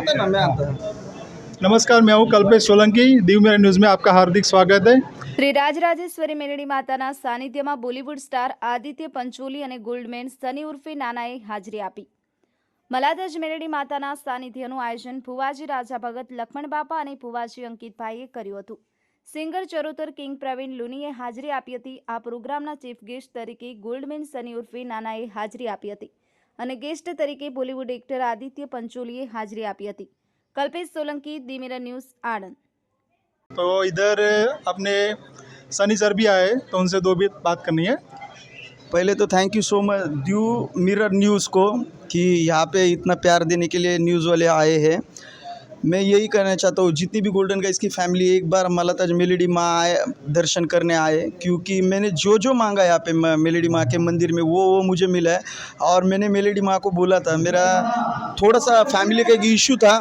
आता ना मैं आता नमस्कार मैं हूँ कल्पेश सोलंकी दीव मेरा न्यूज़ में आपका हार्दिक स्वागत है શ્રી રાજરાજેશ્વરી મેલડી માતાના સાનિધ્યમાં બોલિવૂડ સ્ટાર આદિત્ય પંચોલી અને ગોલ્ડમેન સની ઉર્ફે નાનાએ હાજરી આપી મલાદજ મેલડી માતાના સાનિધ્યનું આયોજન ભુવાજી રાજા ભગત લક્ષ્મણ બાપા અને ભુવાજી અંકિતભાઈએ કર્યું હતું સિંગર ચરોતર કિંગ પ્રવીણ લુનીએ હાજરી આપી હતી આ પ્રોગ્રામના ચીફ ગેસ્ટ તરીકે ગોલ્ડમેન સની ઉર્ફે નાનાએ હાજરી આપી હતી અને ગેસ્ટ તરીકે બોલિવૂડ એક્ટર આદિત્ય પંચોલીએ હાજરી આપી હતી કલ્પેશ સોલંકી દી મિરર ન્યૂઝ આણંદ तो इधर अपने सनी सर भी आए तो उनसे दो भी बात करनी है पहले तो thank you so much Dew Mirror News को कि यहाँ पे इतना प्यार देने के लिए न्यूज़ वाले आए हैं मैं यही कहना चाहता हूँ, जितनी भी गोल्डन गाइस की फैमिली एक बार मलाताज मेलेडी माँ आए, दर्शन करने आए, क्योंकि मैंने जो जो मांगा यहाँ पे मेलेडी माँ के मंदिर में वो वो मुझे मिला है। और मैंने मेलेडी माँ को बोला था, मेरा थोड़ा सा फैमिली का एक इशू था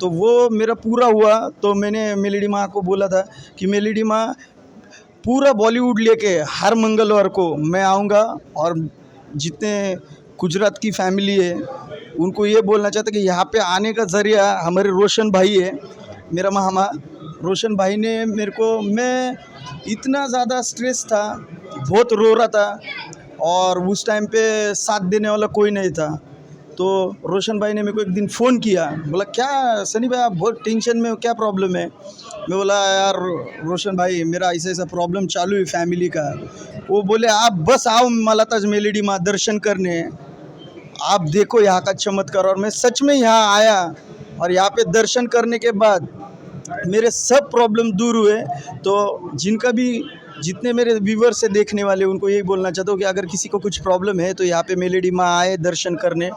तो वो मेरा पूरा हुआ तो मैंने मेलेडी माँ को बोला था कि मेलेडी माँ पूरा बॉलीवुड लेके, हर मंगलवार को मैं आऊँगा और जितने गुजरात की फैमिली है उनको ये बोलना चाहता कि यहाँ पे आने का ज़रिया हमारे रोशन भाई है, मेरा मामा। रोशन भाई ने मेरे को, मैं इतना ज़्यादा स्ट्रेस था, बहुत रो रहा था, और उस टाइम पे साथ देने वाला कोई नहीं था। तो रोशन भाई ने मेरे को एक दिन फ़ोन किया, बोला, क्या सनी भाई, आप बहुत टेंशन में हो, क्या प्रॉब्लम है? मैं बोला, यार रोशन भाई, मेरा ऐसा ऐसा प्रॉब्लम चालू है फैमिली का। वो बोले, आप बस आओ मलाताज मेलेडी माँ, दर्शन करने। आप देखो यहाँ का चमत्कार और मैं सच में यहाँ आया और यहाँ पे दर्शन करने के बाद मेरे सब प्रॉब्लम दूर हुए। तो जिनका भी जितने मेरे व्यूवर से देखने वाले उनको यही बोलना चाहता हूँ कि अगर किसी को कुछ प्रॉब्लम है तो यहाँ पे मेलेडी माँ आए दर्शन करने।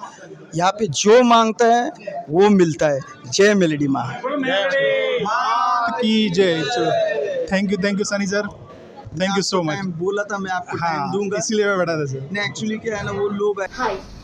यहाँ पे जो माँगता है वो मिलता है। जय मेलेडी माँ। की जय। Thank you thank you Sunny sir thank you so much बोला था मैं आपको हाँ दूँगा। इसीलिए मैं बैठा था सर एक्चुअली क्या है ना वो लोग